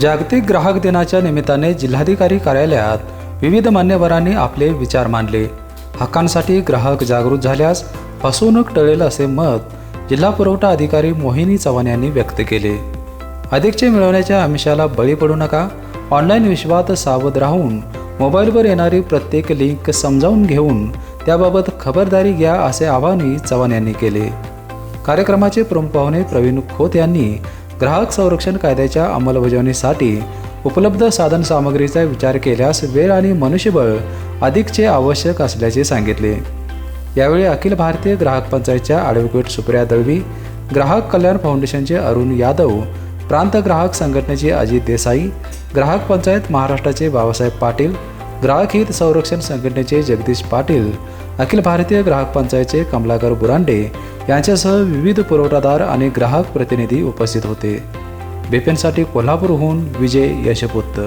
जागतिक ग्राहक दिनाच्या निमित्ताने जिल्हाधिकारी कार्यालयात विविध मान्यवरांनी आपले विचार मांडले. हक्कांसाठी ग्राहक जागृत झाल्यास फसवणूक टळेल असे मत जिल्हा पुरवठा अधिकारी मोहिनी चव्हाण यांनी व्यक्त केले. अधिकचे मिळवण्याच्या आमिषाला बळी पडू नका. ऑनलाईन विश्वात सावध राहून मोबाईलवर येणारी प्रत्येक लिंक समजावून घेऊन त्याबाबत खबरदारी घ्या असे आवाहनही चव्हाण यांनी केले. कार्यक्रमाचे प्रमुख पाहुणे प्रवीण खोत यांनी ग्राहक संरक्षण कायद्याच्या अंमलबजावणीसाठी उपलब्ध साधनसामग्रीचा विचार केल्यास वेळ आणि मनुष्यबळ अधिकचे आवश्यक असल्याचे सांगितले. यावेळी अखिल भारतीय ग्राहक पंचायतच्या ॲडव्होकेट सुप्रिया दळवी ग्राहक कल्याण फाउंडेशनचे अरुण यादव प्रांत ग्राहक संघटनेचे अजित देसाई ग्राहक पंचायत महाराष्ट्राचे बाबासाहेब पाटील ग्राहक हित संरक्षण संघटनेचे जगदीश पाटील अखिल भारतीय ग्राहक पंचायतचे कमलाकर बुरांडे यांच्यासह विविध पुरवठादार आणि ग्राहक प्रतिनिधी उपस्थित होते. बेपेनसाठी कोल्हापूरहून विजय यशपुत्त